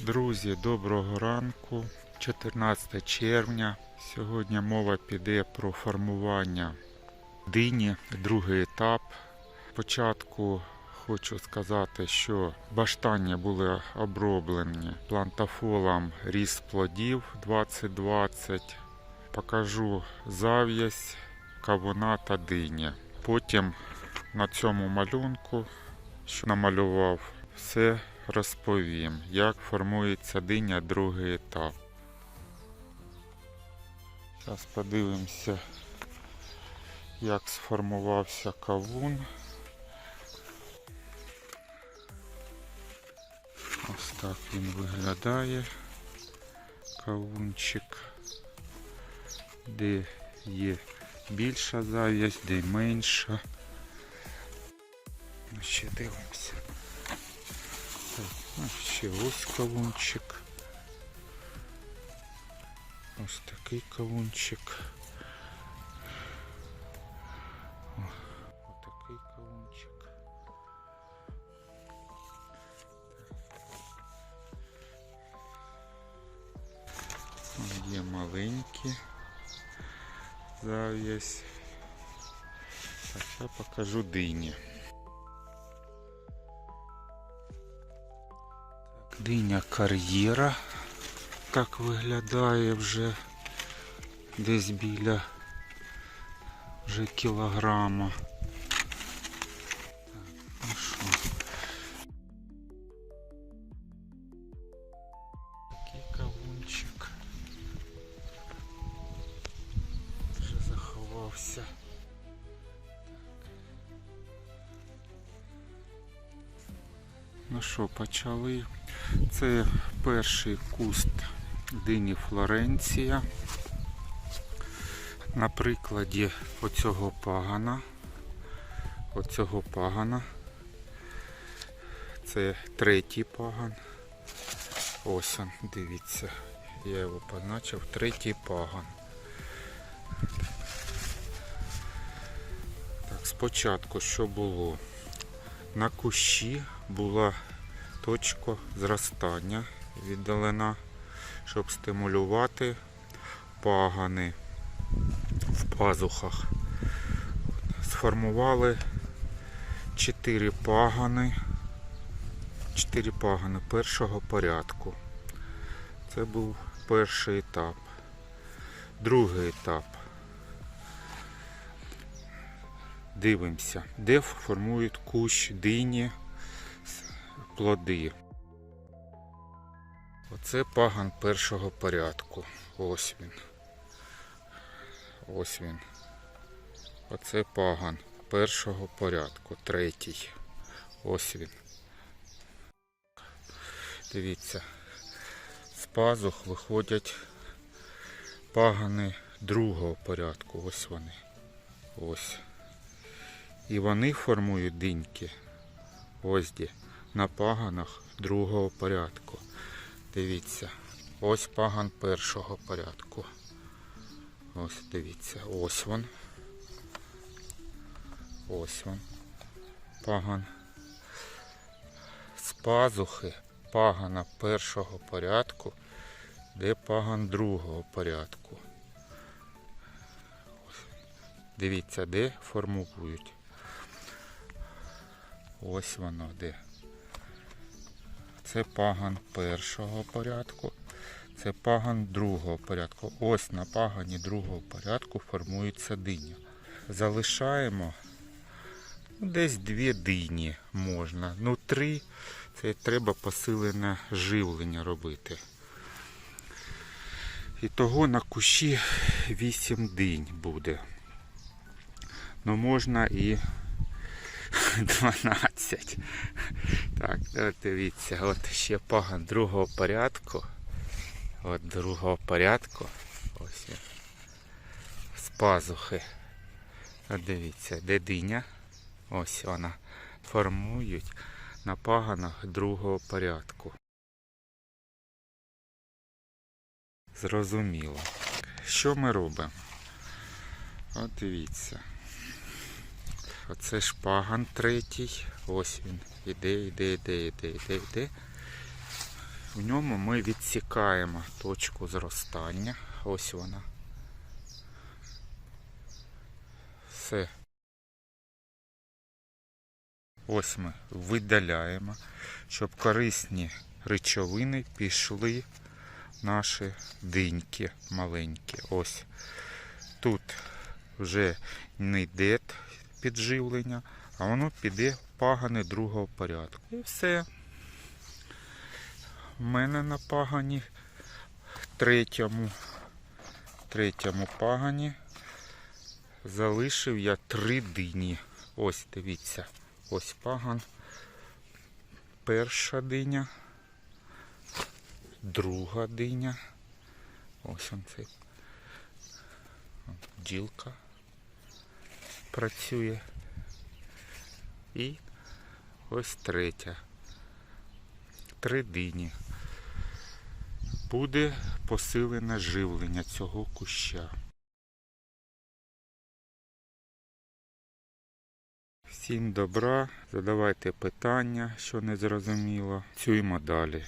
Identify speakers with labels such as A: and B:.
A: Друзі, доброго ранку. 14 червня. Сьогодні мова піде про формування дині, другий етап. Спочатку хочу сказати, що баштання були оброблені плантафолом ріс плодів 2020. Покажу зав'язь, кавуна та дині. Потім на цьому малюнку, що намалював, все розповім, як формується диня другий етап. Зараз подивимося, як сформувався кавун. Ось так він виглядає. Кавунчик, де є більша зав'язь, де менша. Ще дивимося. Так, ну, ще ось кавунчик. Ось такий кавунчик. О, Отакий кавунчик. Там Є маленькі зав'язь. Так, я покажу дині. Диня кар'єра. Так виглядає вже десь біля вже кілограма. Ну що, почали. Це перший куст дині Флоренція. На прикладі оцього пагана. Оцього пагана. Це третій паган. Ось он, дивіться. Я його позначив. Третій паган. Так, спочатку що було? На кущі була точка зростання віддалена, щоб стимулювати пагани в пазухах. Сформували 4 пагани, 4 пагани першого порядку. Це був перший етап. Другий етап. Дивимося, де формують кущ дині плоди. Оце паган першого порядку. Ось він. Ось він. Оце паган першого порядку. Третій. Ось він. Дивіться. З пазух виходять пагани другого порядку. Ось вони. Ось. І вони формують диньки. Ось де на паганах другого порядку. Дивіться, ось паган першого порядку. Ось дивіться, ось він. Ось він. Паган. З пазухи пагана першого порядку, де паган другого порядку. Дивіться, де формують. Ось воно де. Це паган першого порядку, це паган другого порядку. Ось на пагані другого порядку формується диня. Залишаємо ну, десь дві дині можна. Ну, три це треба посилене живлення робити. І того на кущі 8 динь буде. Ну можна і 12. Так, от дивіться, от ще паган другого порядку. От другого порядку. Ось він. З пазухи. От дивіться, де диня. Ось вона. Формують на паганах другого порядку. Зрозуміло. Що ми робимо? От дивіться. Оце шпаган третій. Ось він. Іде, іде, іде, іде, іде, іде. В ньому ми відсікаємо точку зростання. Ось вона. Все. Ось ми видаляємо, щоб корисні речовини пішли наші диньки маленькі. Ось тут вже не йде підживлення, а воно піде пагани другого порядку. І все. У мене на пагані третьому, третьому пагані залишив я три дині. Ось дивіться, ось паган. Перша диня, друга диня. Ось он цей бджілка працює. І ось третя. Три дині. Буде посилене живлення цього куща. Всім добра, задавайте питання, що не зрозуміло. Працюємо далі.